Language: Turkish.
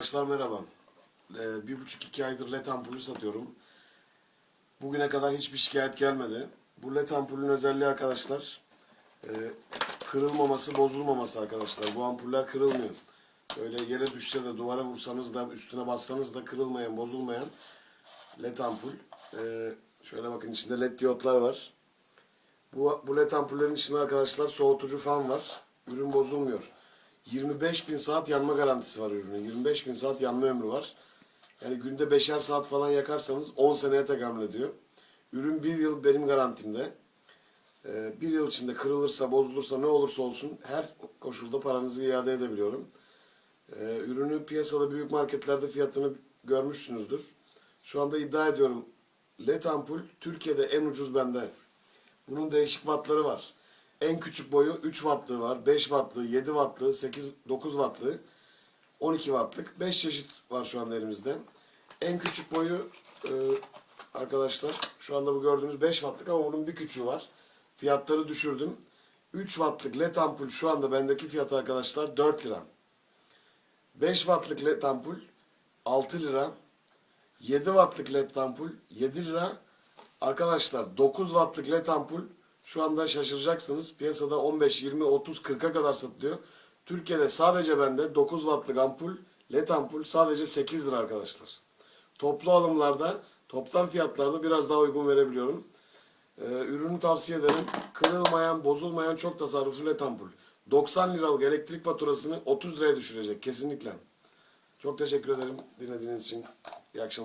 Arkadaşlar merhaba. Ee, bir buçuk iki aydır led ampulü satıyorum. Bugüne kadar hiçbir şikayet gelmedi. Bu led ampulün özelliği arkadaşlar e, kırılmaması, bozulmaması arkadaşlar. Bu ampuller kırılmıyor. Böyle yere düşse de duvara vursanız da üstüne bassanız da kırılmayan, bozulmayan led ampul. Ee, şöyle bakın içinde led diyotlar var. Bu, bu led ampullerin içinde arkadaşlar soğutucu fan var. Ürün bozulmuyor. 25 bin saat yanma garantisi var ürünün. 25 bin saat yanma ömrü var. Yani günde 5'er saat falan yakarsanız 10 seneye tekamül ediyor. Ürün 1 yıl benim garantimde. Ee, bir yıl içinde kırılırsa, bozulursa ne olursa olsun her koşulda paranızı iade edebiliyorum. Ee, ürünü piyasada büyük marketlerde fiyatını görmüşsünüzdür. Şu anda iddia ediyorum LED ampul Türkiye'de en ucuz bende. Bunun değişik wattları var. En küçük boyu 3 wattlığı var, 5 wattlığı, 7 wattlığı, 8, 9 wattlığı, 12 wattlık. 5 çeşit var şu anda elimizde. En küçük boyu e, arkadaşlar şu anda bu gördüğünüz 5 wattlık ama bunun bir küçüğü var. Fiyatları düşürdüm. 3 wattlık led ampul şu anda bendeki fiyatı arkadaşlar 4 lira. 5 wattlık led ampul 6 lira. 7 wattlık led ampul 7 lira. Arkadaşlar 9 wattlık led ampul şu anda şaşıracaksınız. Piyasada 15, 20, 30, 40'a kadar satılıyor. Türkiye'de sadece bende 9 wattlık ampul, led ampul sadece 8 lira arkadaşlar. Toplu alımlarda, toptan fiyatlarda biraz daha uygun verebiliyorum. Ee, ürünü tavsiye ederim. Kırılmayan, bozulmayan çok tasarruflu led ampul. 90 liralık elektrik faturasını 30 liraya düşürecek kesinlikle. Çok teşekkür ederim dinlediğiniz için. İyi akşamlar.